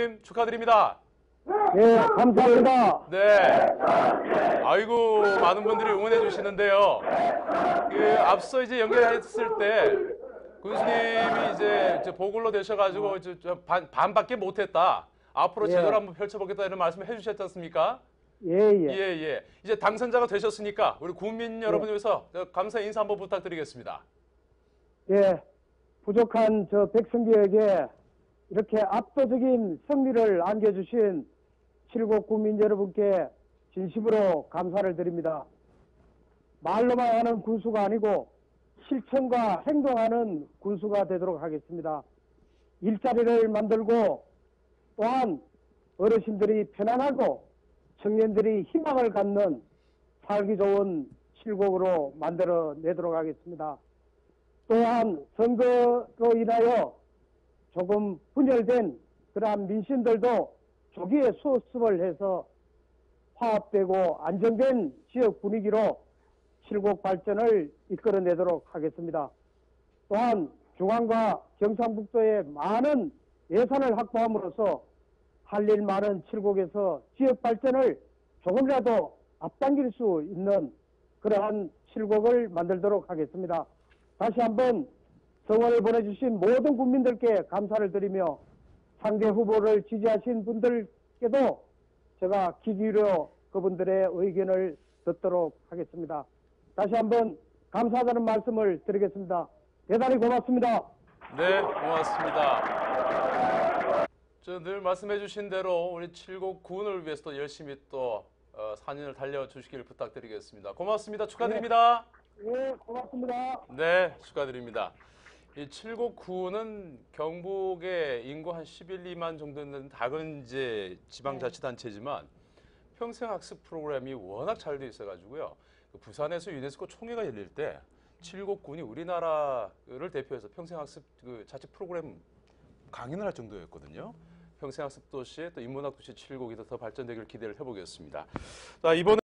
님 축하드립니다. 예, 감사합니다. 네. 아이고 많은 분들이 응원해 주시는데요. 그 앞서 이제 연결했을 때 군수님이 이제 이제 보글로 되셔가지고 이제 반, 반밖에 못했다. 앞으로 예. 제대로 한번 펼쳐보겠다 이런 말씀을 해주셨지 않습니까? 예, 예, 예. 예. 이제 당선자가 되셨으니까 우리 국민 여러분 위해서 저 감사 인사 한번 부탁드리겠습니다. 예. 부족한 저 백성계에게 이렇게 압도적인 승리를 안겨주신 칠곡 국민 여러분께 진심으로 감사를 드립니다. 말로만 하는 군수가 아니고 실천과 행동하는 군수가 되도록 하겠습니다. 일자리를 만들고 또한 어르신들이 편안하고 청년들이 희망을 갖는 살기 좋은 칠곡으로 만들어내도록 하겠습니다. 또한 선거로 인하여 조금 분열된 그러한 민심들도 조기에 수습을 해서 화합되고 안정된 지역 분위기로 칠곡 발전을 이끌어내도록 하겠습니다. 또한 중앙과 경상북도에 많은 예산을 확보함으로써 할 일 많은 칠곡에서 지역 발전을 조금이라도 앞당길 수 있는 그러한 칠곡을 만들도록 하겠습니다. 다시 한번 성원을 보내주신 모든 국민들께 감사를 드리며 상대 후보를 지지하신 분들께도 제가 귀 기울여 그분들의 의견을 듣도록 하겠습니다. 다시 한번 감사하다는 말씀을 드리겠습니다. 대단히 고맙습니다. 네, 고맙습니다. 저늘 말씀해 주신 대로 우리 칠곡 군을 위해서 또 열심히 또 어, 산인을 달려주시길 부탁드리겠습니다. 고맙습니다. 축하드립니다. 예, 고맙습니다. 네, 축하드립니다. 이 칠곡군은 경북의 인구 한 11, 2만 정도 되는 작은 이제 지방자치단체지만 평생학습 프로그램이 워낙 잘 돼 있어가지고요. 그 부산에서 유네스코 총회가 열릴 때 칠곡군이 우리나라를 대표해서 평생학습 그 자치 프로그램 강연을 할 정도였거든요. 평생학습 도시의 또 인문학 도시 칠곡이 더 발전되기를 기대를 해보겠습니다. 자 이번